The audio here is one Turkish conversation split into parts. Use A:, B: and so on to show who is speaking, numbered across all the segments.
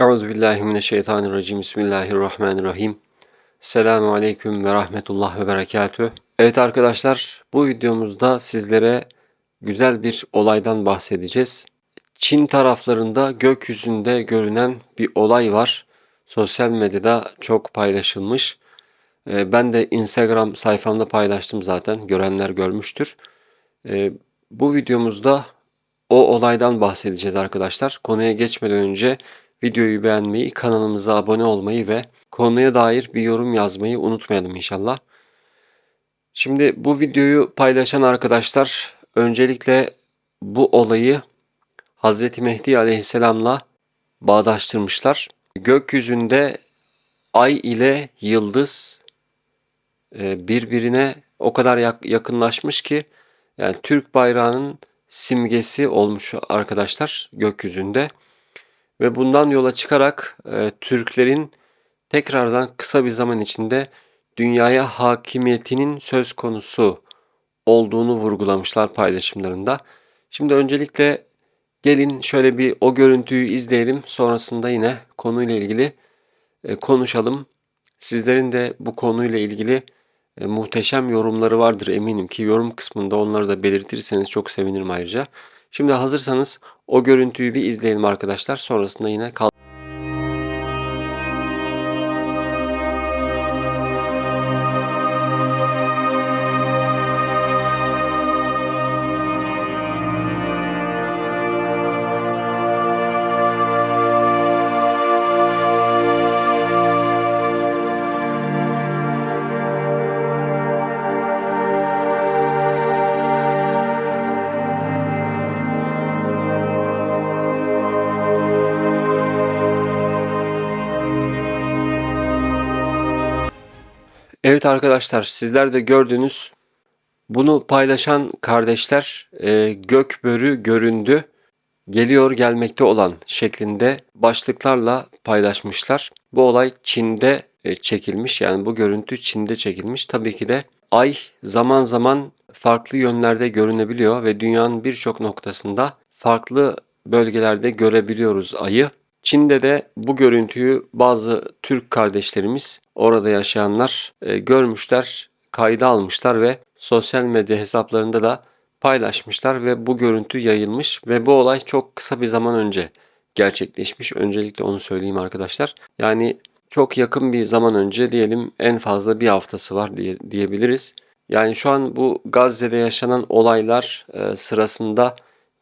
A: Euzubillahimineşşeytanirracim. Bismillahirrahmanirrahim. Selamun Aleyküm ve Rahmetullah ve Berekatüh. Evet arkadaşlar bu videomuzda sizlere güzel bir olaydan bahsedeceğiz. Çin taraflarında gökyüzünde görünen bir olay var. Sosyal medyada çok paylaşılmış. Ee, ben de Instagram sayfamda paylaştım zaten. Görenler görmüştür. Ee, bu videomuzda o olaydan bahsedeceğiz arkadaşlar. Konuya geçmeden önce videoyu beğenmeyi, kanalımıza abone olmayı ve konuya dair bir yorum yazmayı unutmayalım inşallah. Şimdi bu videoyu paylaşan arkadaşlar öncelikle bu olayı Hazreti Mehdi Aleyhisselam'la bağdaştırmışlar. Gökyüzünde ay ile yıldız e, birbirine o kadar yakınlaşmış ki yani Türk bayrağının simgesi olmuş arkadaşlar gökyüzünde. Ve bundan yola çıkarak e, Türklerin tekrardan kısa bir zaman içinde dünyaya hakimiyetinin söz konusu olduğunu vurgulamışlar paylaşımlarında. Şimdi öncelikle gelin şöyle bir o görüntüyü izleyelim. Sonrasında yine konuyla ilgili e, konuşalım. Sizlerin de bu konuyla ilgili e, muhteşem yorumları vardır eminim ki yorum kısmında onları da belirtirseniz çok sevinirim ayrıca. Şimdi hazırsanız o görüntüyü bir izleyelim arkadaşlar. Sonrasında yine kal Evet arkadaşlar sizler de gördünüz. Bunu paylaşan kardeşler e, gökbörü göründü. Geliyor gelmekte olan şeklinde başlıklarla paylaşmışlar. Bu olay Çin'de e, çekilmiş yani bu görüntü Çin'de çekilmiş. Tabii ki de ay zaman zaman farklı yönlerde görünebiliyor ve dünyanın birçok noktasında farklı bölgelerde görebiliyoruz ayı. Çin'de de bu görüntüyü bazı Türk kardeşlerimiz orada yaşayanlar e, görmüşler, kayda almışlar ve sosyal medya hesaplarında da paylaşmışlar ve bu görüntü yayılmış ve bu olay çok kısa bir zaman önce gerçekleşmiş. Öncelikle onu söyleyeyim arkadaşlar. Yani çok yakın bir zaman önce diyelim en fazla bir haftası var diye, diyebiliriz. Yani şu an bu Gazze'de yaşanan olaylar e, sırasında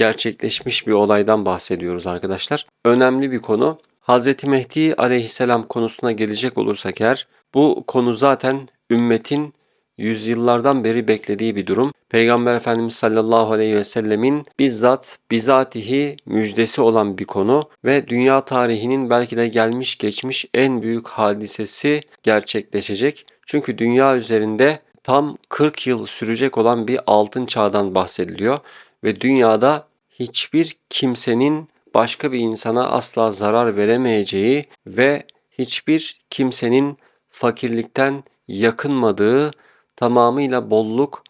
A: gerçekleşmiş bir olaydan bahsediyoruz arkadaşlar. Önemli bir konu. Hz. Mehdi aleyhisselam konusuna gelecek olursak eğer bu konu zaten ümmetin yüzyıllardan beri beklediği bir durum. Peygamber Efendimiz sallallahu aleyhi ve sellemin bizzat bizatihi müjdesi olan bir konu ve dünya tarihinin belki de gelmiş geçmiş en büyük hadisesi gerçekleşecek. Çünkü dünya üzerinde tam 40 yıl sürecek olan bir altın çağdan bahsediliyor ve dünyada hiçbir kimsenin başka bir insana asla zarar veremeyeceği ve hiçbir kimsenin fakirlikten yakınmadığı, tamamıyla bolluk,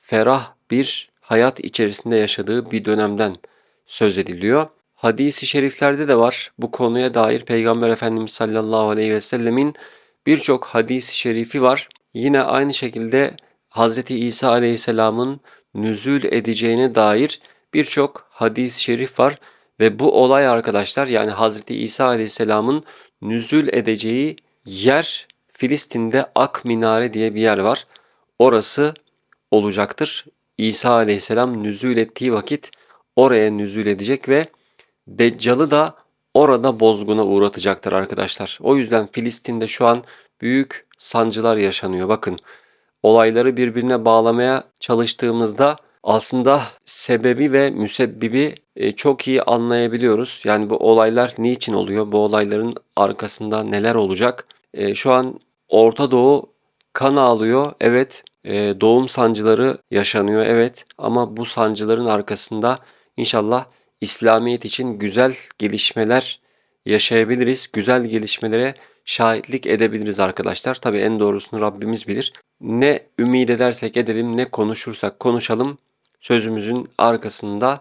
A: ferah bir hayat içerisinde yaşadığı bir dönemden söz ediliyor. Hadis-i şeriflerde de var bu konuya dair Peygamber Efendimiz sallallahu aleyhi ve sellemin birçok hadis-i şerifi var. Yine aynı şekilde Hz. İsa aleyhisselamın nüzül edeceğine dair birçok hadis-i şerif var ve bu olay arkadaşlar yani Hazreti İsa Aleyhisselam'ın nüzül edeceği yer Filistin'de Ak Minare diye bir yer var. Orası olacaktır. İsa Aleyhisselam nüzül ettiği vakit oraya nüzül edecek ve Deccal'ı da orada bozguna uğratacaktır arkadaşlar. O yüzden Filistin'de şu an büyük sancılar yaşanıyor. Bakın olayları birbirine bağlamaya çalıştığımızda aslında sebebi ve müsebbibi e, çok iyi anlayabiliyoruz. Yani bu olaylar niçin oluyor? Bu olayların arkasında neler olacak? E, şu an Orta Doğu kan ağlıyor. Evet, e, doğum sancıları yaşanıyor. Evet, ama bu sancıların arkasında inşallah İslamiyet için güzel gelişmeler yaşayabiliriz. Güzel gelişmelere şahitlik edebiliriz arkadaşlar. Tabii en doğrusunu Rabbimiz bilir. Ne ümit edersek edelim, ne konuşursak konuşalım sözümüzün arkasında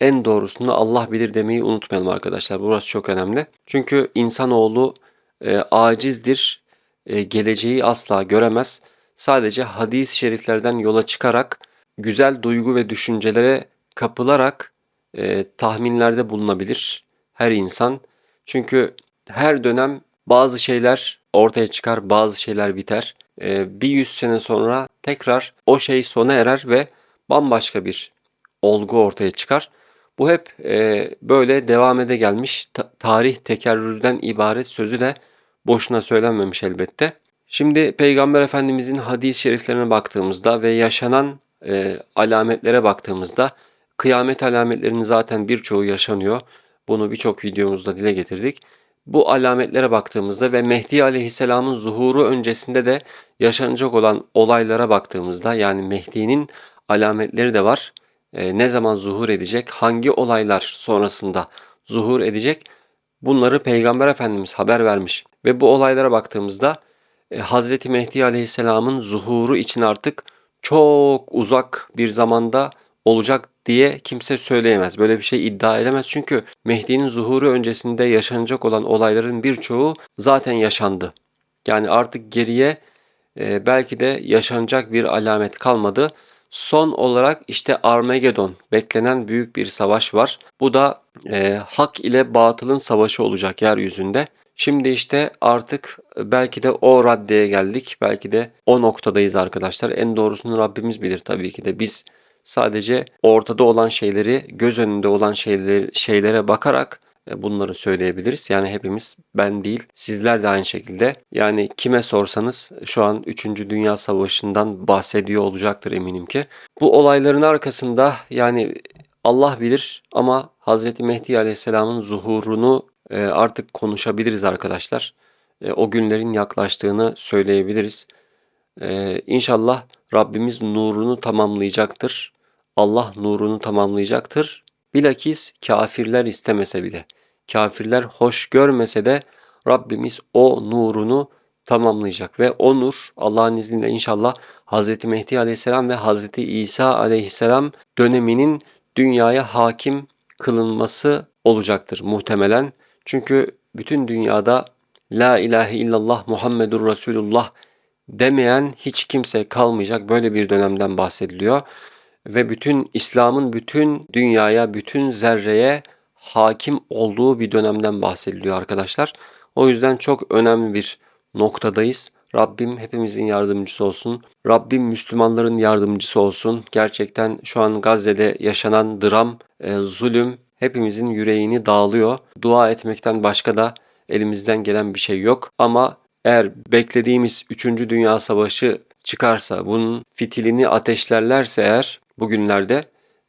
A: en doğrusunu Allah bilir demeyi unutmayalım arkadaşlar. Burası çok önemli. Çünkü insanoğlu e, acizdir. E, geleceği asla göremez. Sadece hadis-i şeriflerden yola çıkarak güzel duygu ve düşüncelere kapılarak e, tahminlerde bulunabilir her insan. Çünkü her dönem bazı şeyler ortaya çıkar, bazı şeyler biter. E, bir yüz sene sonra tekrar o şey sona erer ve bambaşka bir olgu ortaya çıkar. Bu hep e, böyle devam ede gelmiş ta- tarih tekerrürden ibaret sözü de boşuna söylenmemiş elbette. Şimdi Peygamber Efendimizin hadis-i şeriflerine baktığımızda ve yaşanan e, alametlere baktığımızda kıyamet alametlerinin zaten birçoğu yaşanıyor. Bunu birçok videomuzda dile getirdik. Bu alametlere baktığımızda ve Mehdi Aleyhisselam'ın zuhuru öncesinde de yaşanacak olan olaylara baktığımızda yani Mehdi'nin alametleri de var. E, ne zaman zuhur edecek, hangi olaylar sonrasında zuhur edecek bunları Peygamber Efendimiz haber vermiş. Ve bu olaylara baktığımızda e, Hazreti Mehdi Aleyhisselam'ın zuhuru için artık çok uzak bir zamanda olacak diye kimse söyleyemez. Böyle bir şey iddia edemez. Çünkü Mehdi'nin zuhuru öncesinde yaşanacak olan olayların birçoğu zaten yaşandı. Yani artık geriye e, belki de yaşanacak bir alamet kalmadı. Son olarak işte Armageddon beklenen büyük bir savaş var. Bu da e, hak ile batılın savaşı olacak yeryüzünde. Şimdi işte artık belki de o raddeye geldik. Belki de o noktadayız arkadaşlar. En doğrusunu Rabbimiz bilir tabii ki de. Biz sadece ortada olan şeyleri, göz önünde olan şeyleri, şeylere bakarak e, bunları söyleyebiliriz. Yani hepimiz ben değil sizler de aynı şekilde. Yani kime sorsanız şu an 3. Dünya Savaşı'ndan bahsediyor olacaktır eminim ki. Bu olayların arkasında yani Allah bilir ama Hz. Mehdi Aleyhisselam'ın zuhurunu e, artık konuşabiliriz arkadaşlar. E, o günlerin yaklaştığını söyleyebiliriz. İnşallah Rabbimiz nurunu tamamlayacaktır. Allah nurunu tamamlayacaktır. Bilakis kafirler istemese bile kafirler hoş görmese de Rabbimiz o nurunu tamamlayacak ve o nur Allah'ın izniyle inşallah Hz. Mehdi aleyhisselam ve Hz. İsa aleyhisselam döneminin dünyaya hakim kılınması olacaktır muhtemelen. Çünkü bütün dünyada La ilahe illallah Muhammedur Resulullah demeyen hiç kimse kalmayacak böyle bir dönemden bahsediliyor. Ve bütün İslam'ın bütün dünyaya, bütün zerreye hakim olduğu bir dönemden bahsediliyor arkadaşlar. O yüzden çok önemli bir noktadayız. Rabbim hepimizin yardımcısı olsun. Rabbim Müslümanların yardımcısı olsun. Gerçekten şu an Gazze'de yaşanan dram, e, zulüm hepimizin yüreğini dağılıyor. Dua etmekten başka da elimizden gelen bir şey yok. Ama eğer beklediğimiz 3. Dünya Savaşı çıkarsa, bunun fitilini ateşlerlerse eğer bugünlerde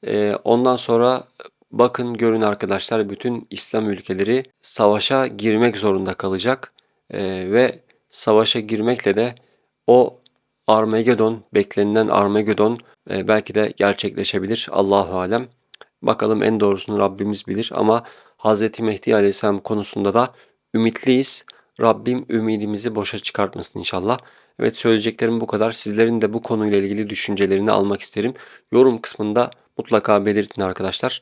A: e, ondan sonra Bakın görün arkadaşlar bütün İslam ülkeleri savaşa girmek zorunda kalacak ee, ve savaşa girmekle de o Armageddon beklenilen Armageddon e, belki de gerçekleşebilir Allahu alem. Bakalım en doğrusunu Rabbimiz bilir ama Hz. Mehdi Aleyhisselam konusunda da ümitliyiz. Rabbim ümidimizi boşa çıkartmasın inşallah. Evet söyleyeceklerim bu kadar. Sizlerin de bu konuyla ilgili düşüncelerini almak isterim. Yorum kısmında mutlaka belirtin arkadaşlar.